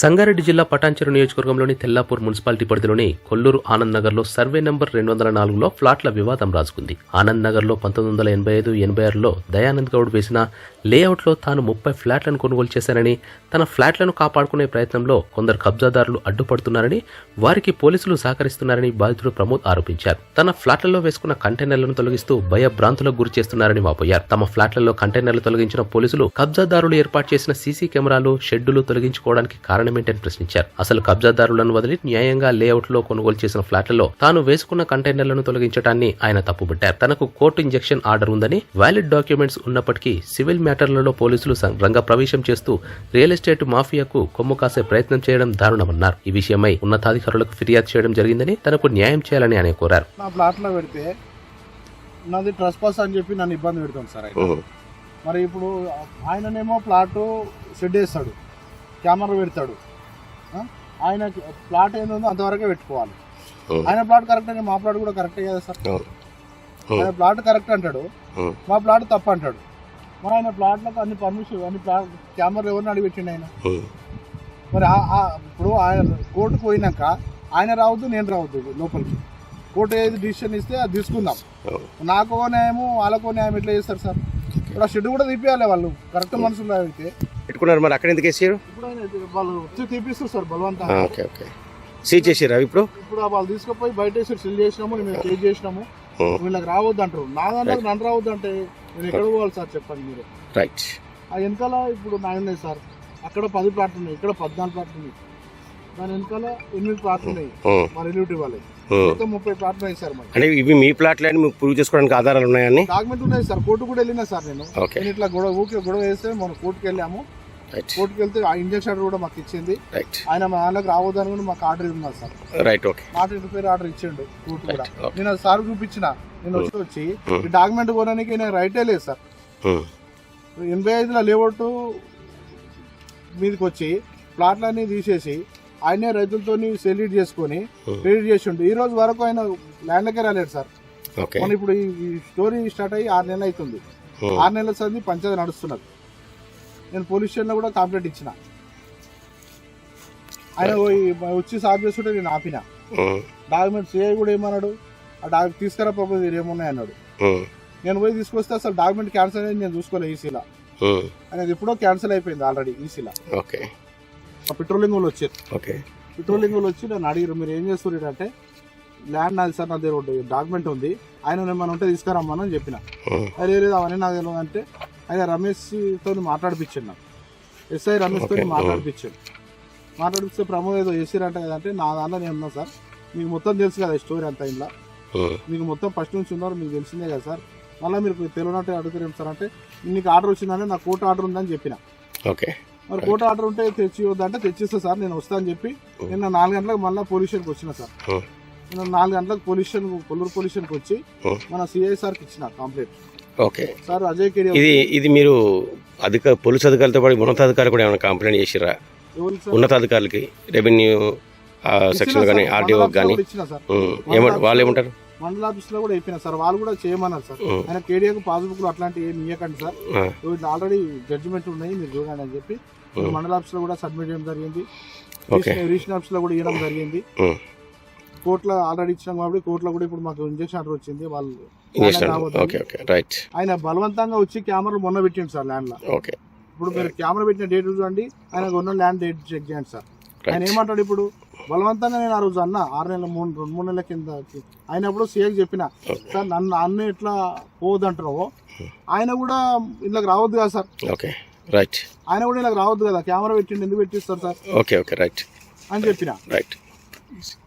సంగారెడ్డి జిల్లా పటాన్చెరు నియోజకవర్గంలోని తెల్లాపూర్ మున్సిపాలిటీ పరిధిలోని కొల్లూరు ఆనంద్ నగర్లో సర్వే నెంబర్ రెండు వందల నాలుగులో ఫ్లాట్ల వివాదం రాజుకుంది. ఆనంద్ నగర్లో పంతొమ్మిది వందల ఎనభై ఐదు ఎనభై ఆరులో దయానంద్ గౌడ్ వేసిన లేఅవుట్లో తాను ముప్పై ఫ్లాట్లను కొనుగోలు చేశానని తన ఫ్లాట్లను కాపాడుకునే ప్రయత్నంలో కొందరు కబ్జాదారులు అడ్డుపడుతున్నారని వారికి పోలీసులు సహకరిస్తున్నారని బాధితుడు ప్రమోద్ ఆరోపించారు. తన ఫ్లాట్లలో వేసుకున్న కంటైనర్లను తొలగిస్తూ భయభ్రాంతులకు గురి చేస్తున్నారని వాపోయారు. తమ ఫ్లాట్లలో కంటైనర్లు తొలగించిన పోలీసులు కబ్జాదారులు ఏర్పాటు చేసిన సీసీ కెమెరాలు షెడ్డులు తొలగించుకోవడానికి కారణం కారణమేంటని ప్రశ్నించారు. అసలు కబ్జాదారులను వదిలి న్యాయంగా లేఅవుట్లో కొనుగోలు చేసిన ఫ్లాట్లలో తాను వేసుకున్న కంటైనర్లను తొలగించడాన్ని ఆయన తప్పుబట్టారు. తనకు కోర్టు ఇంజెక్షన్ ఆర్డర్ ఉందని వ్యాలిడ్ డాక్యుమెంట్స్ ఉన్నప్పటికీ సివిల్ మ్యాటర్లలో పోలీసులు రంగ ప్రవేశం చేస్తూ రియల్ ఎస్టేట్ మాఫియాకు కొమ్ము కాసే ప్రయత్నం చేయడం దారుణమన్నారు. ఈ విషయమై ఉన్నతాధికారులకు ఫిర్యాదు చేయడం జరిగిందని తనకు న్యాయం చేయాలని ఆయన కోరారు. నా ప్లాట్లో పెడితే నాది ట్రస్ పాస్ అని చెప్పి నన్ను ఇబ్బంది పెడతాను సార్ మరి ఇప్పుడు ఆయననేమో ప్లాట్ షెడ్ వేస్తాడు. కెమెరా పెడతాడు? ఆయన ప్లాట్ ఏందో అంతవరకే పెట్టుకోవాలి. ఆయన ప్లాట్ కరెక్ట్ అని మా ప్లాట్ కూడా కరెక్టే కదా సార్? ఆయన ప్లాట్ కరెక్ట్ అంటాడు. మా ప్లాట్ తప్పు అంటాడు. మరి ఆయన ప్లాట్లకు అన్ని పర్మిషన్ అన్ని ప్లాట్ కెమెరా ఎవరిని అడిగిపెట్టిండు ఆయన? మరి ఇప్పుడు ఆయన కోర్టుకు పోయినాక ఆయన రావద్దు నేను రావద్దు లోపలికి. కోర్టు ఏది డిసిషన్ ఇస్తే అది తీసుకుందాం. నాకో న్యాయము వాళ్ళకో న్యాయం ఎట్లా చేస్తారు సార్? ఇప్పుడు ఆ షెడ్ కూడా తీపియాలి వాళ్ళు. కరెక్ట్ మనుషులు అయితే. పెట్టుకున్నారు మరి అక్కడ ఎందుకు వేసారు? ఇప్పుడు ఆయన వాళ్ళు వచ్చి తీపిస్తారు సార్ బలవంతం ఓకే ఓకే. సీజ్ చేసారు ఇప్పుడు? ఇప్పుడు ఆ వాళ్ళు తీసుకుపోయి బయట వేసి సెల్ చేసినాము మేము కేజ్ చేసినాము. వీళ్ళకి రావద్దు అంటారు నా దాంట్లో నన్ను రావద్దు అంటే నేను ఎక్కడ పోవాలి సార్ చెప్పండి మీరు. రైట్ ఆ వెనకాల ఇప్పుడు నా ఉన్నాయి సార్. అక్కడ పది ప్లాట్లు ఉన్నాయి ఇక్కడ పద్నాలుగు ప్లాట్లు ఉన్నాయి. దాని వెనకాల ఎనిమిది ప్లాట్లు ఉన్నాయి. మా రిలేటివ్ వాళ్ళకి మొత్తం ముప్పై ప్లాట్లు ఉన్నాయి సార్ మరి అంటే ఇవి మీ ప్లాట్లు అని మీకు ప్రూవ్ చేసుకోవడానికి ఆధారాలు ఉన్నాయని డాక్యుమెంట్ ఉన్నాయి సార్. కోర్టు కూడా వెళ్ళినా సార్ నేను. ఓకే. నేను ఇట్లా గొడవ ఊకే గొడవ వేస్తే మనం కోర్టుకి వెళ్ళాము. రైట్ కోర్టుకి వెళ్తే ఆ ఇంజక్షన్ కూడా మాకు ఇచ్చింది. ఆయన మా నాన్నకు రావద్దని కూడా మాకు ఆర్డర్ ఉన్నది సార్. రైట్ ఓకే మాట ఇంటిపేరు ఆర్డర్ ఇచ్చిండు కోర్టు కూడా. నేను సార్ చూపించిన. నేను వచ్చి వచ్చి Hmm. ఈ డాక్యుమెంట్ కొనడానికి నేను రైటే లేదు సార్. ఎనభై ఐదులో లేఅవుట్ మీదకి వచ్చి ప్లాట్లన్నీ తీసేసి ఆయనే రైతులతో సెల్యూట్ చేసుకొని క్రెడిట్ చేసిండు. ఈ రోజు వరకు ఆయన ల్యాండ్కే రాలేడు సార్. మన ఇప్పుడు ఈ- స్టోరీ స్టార్ట్ అయ్యి ఆరు నెలలు అవుతుంది ఆరు నెలల సంది పంచాయతీ నడుస్తున్నది. నేను పోలీస్ స్టేషన్లో కూడా కంప్లైంట్ ఇచ్చిన. ఆయన పోయి వచ్చి సాఫ్ చేస్తుంటే నేను ఆపిన. డాక్యుమెంట్స్ ఏ కూడా ఏమన్నాడు? ఆ డాక్యుమెంట్ తీసుకురా పాప ఏమున్నాయి అన్నాడు. నేను పోయి తీసుకొస్తే అసలు డాక్యుమెంట్ క్యాన్సిల్ అయ్యింది నేను చూసుకోలేదు ఈసీలో. అనేది ఎప్పుడో క్యాన్సిల్ అయిపోయింది ఆల్రెడీ ఈసీలో. ఓకే. పెట్రోలింగ్ వాళ్ళు వచ్చారు. ఓకే. పెట్రోలింగ్ వాళ్ళు వచ్చి నన్ను అడిగారు మీరు ఏం చేస్తున్నారు అంటే ల్యాండ్ నాది సార్ నా దగ్గర డాక్యుమెంట్ ఉంది. ఆయన ఏమైనా ఉంటే తీసుకురమ్మని చెప్పిన. అదే లేదు అవన్నీ నాకు తెలియదు అంటే ఆయన రమేష్తో మాట్లాడిపించాడు నాకు. ఎస్ఐ రమేష్తో Okay. మాట్లాడిపించాడు. మాట్లాడిపిస్తే ప్రమోద్ ఏదో చేసిరంట కదా అంటే నా దాంట్లో నేను ఉన్నా సార్. మీకు మొత్తం తెలుసు కదా స్టోరీ అంతా ఇంట్లో మీకు మొత్తం ఫస్ట్ నుంచి ఉన్నారు మీకు తెలిసిందే కదా సార్. మళ్ళీ మీరు తెలియనట్టు అడుగుతారు సార్ అంటే నీకు ఆర్డర్ వచ్చిందని నాకు కోర్టు ఆర్డర్ ఉందని చెప్పిన. ఓకే. మరి కోర్టు ఆర్డర్ ఉంటే తెచ్చి వద్దంటే తెచ్చిస్తా సార్ నేను వస్తా అని చెప్పి నిన్న నాలుగు గంటలకు మళ్ళీ పోలీస్ స్టేషన్కి వచ్చిన సార్. నిన్న నాలుగు గంటలకు పోలీస్ స్టేషన్ కొల్లూరు పోలీస్ స్టేషన్కి వచ్చి. మన సిఐ సార్కి ఇచ్చిన కంప్లైంట్ ఓకే. సార్ అజయ్ ఇది ఇది మీరు అధిక పోలీస్ అధికారులతో పాటు ఉన్నతాధికారులు కూడా ఏమైనా కంప్లైంట్ చేసిరా ఉన్నతాధికారులకి రెవెన్యూ సెక్షన్ కానీ ఆర్డీఓ కానీ? ఏమంటారు వాళ్ళు ఏమంటారు? మండల ఆఫీస్లో కూడా చెప్పిన సార్. వాళ్ళు కూడా చేయమన్నారు సార్. ఆయన కేడియాకు పాస్బుక్లో అట్లాంటి ఏమి ఇవ్వకండి సార్. ఆల్రెడీ జడ్జిమెంట్ ఉన్నాయి మీరు చూడండి అని చెప్పి మండల ఆఫీస్లో కూడా సబ్మిట్ చేయడం జరిగింది. రీజనల్ ఆఫీస్లో కూడా ఇవ్వడం జరిగింది. కోర్టులో ఆల్రెడీ ఇచ్చినాం కాబట్టి కోర్టులో కూడా ఇప్పుడు మాకు ఇంజక్షన్ ఆర్డర్ వచ్చింది. వాళ్ళు ఆయన బలవంతంగా వచ్చి కెమెరా మొన్న పెట్టిండు సార్ ల్యాండ్లో ఇప్పుడు మీరు కెమెరా పెట్టిన డేట్ చూడండి. ఆయన ఉన్న ల్యాండ్ డేట్ చెక్ చేయండి సార్. ఆయన ఏమంటాడు ఇప్పుడు? బలవంతంగా నేను ఆ రోజు అన్న ఆరు నెలల మూడు రెండు మూడు నెలల కింద అయినప్పుడు సీఏకి చెప్పిన సార్ నన్ను అన్న ఎట్లా పోవద్దంటున్నావో ఆయన కూడా ఇళ్ళకి రావద్దు కదా సార్. ఓకే రైట్ ఆయన కూడా ఇళ్ళకి రావద్దు కదా కెమెరా పెట్టిండు ఎందుకు పెట్టిస్తారు సార్ ఓకే ఓకే రైట్ అని చెప్పిన. రైట్